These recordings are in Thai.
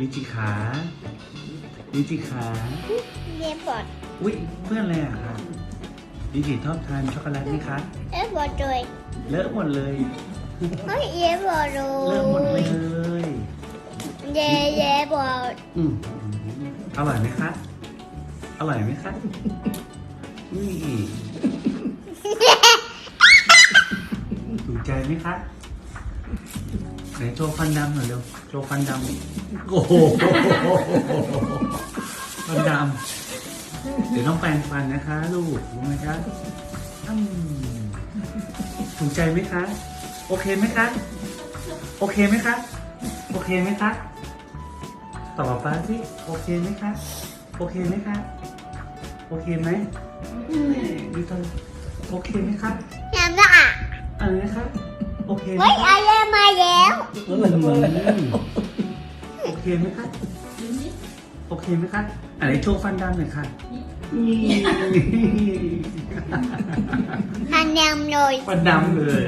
ลิจิขาลิจิขาเย็บบอดอุ้ยเพื่อนอะไรอะคะลิจิชอบทานช็อกโกแลตไหมคะเย็บบอดเลยเลอะหมดเลยเฮ้ยเย็บบอดเลเลอะหมดเลยยเย่เย็บบอดอืมอร่อยไหมคะอร่อยไหมคะนี่ถูกใจไหมคะ ไหนโชว์ฟันดำหน่อยเร็วโชว์ฟันดำโอ้โหฟันดำเดี๋ยวต้องแปรงฟันนะคะ ลูกรู้ไหมคะอืมถูกใจไหมคะ โอเคไหมคะ โอเคไหมคะ โอเคไหมคะตอบป้าสิโอเคไหมคะ โอเคไหมคะ โอเคไหมดูตอนโอเคไหมคะน้ำละอะอะไรนะคะโอเคไหมเฮ้ยคะอะไรมาแล้วอืม โอเคไหมคะโอเคไหมคะอะไรโชว์ฟันดำหน่อยค่ะนี่ทันยำเลยฟันดำเลย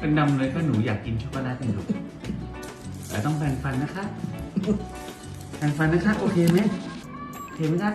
ฟันดำเลยก็หนูอยากกินช็อกโกแลตนี่ลูกแต่ต้องแปรงฟันนะคะแปรงฟันนะคะ โอเคไหมโอเคไหมคะ